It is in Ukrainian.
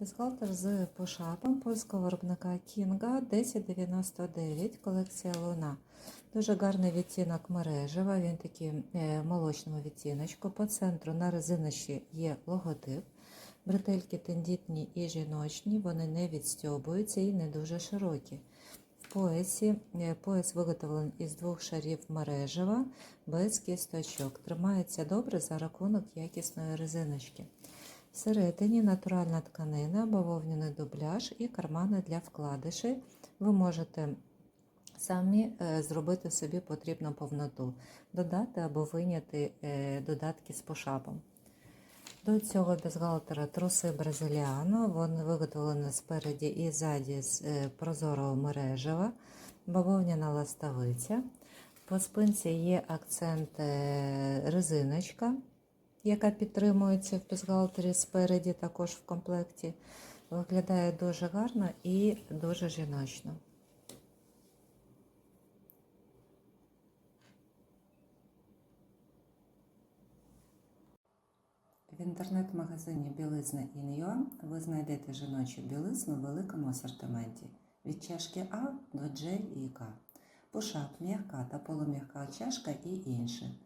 Бюстгальтер з пошапом польського виробника Кінга 1099, колекція Луна. Дуже гарний відтінок мережева, він такий е, молочному відтіночку. По центру на резиночці є логотип. Бретельки тендітні і жіночні, вони не відстьобуються і не дуже широкі. В поясі е, пояс виготовлений із двох шарів мережева без кісточок. Тримається добре за рахунок якісної резиночки. Всередині натуральна тканина, бавовняний дубляж і кармани для вкладишей. Ви можете самі е, зробити собі потрібну повноту, додати або виняти е, додатки з пошапом. До цього бюстгальтера труси бразиліано, вони виготовлені спереді і ззаді з е, прозорого мережева, бавовняна ластовиця. По спинці є акцент резиночка, яка підтримується в бюстгальтері спереді, також в комплекті. Виглядає дуже гарно і дуже жіночно. В інтернет-магазині Білизна Ін'Юа ви знайдете жіночу білизну в великому асортименті від чашки А до J і К. Пушап, м'яка та полум'яка чашка і інше.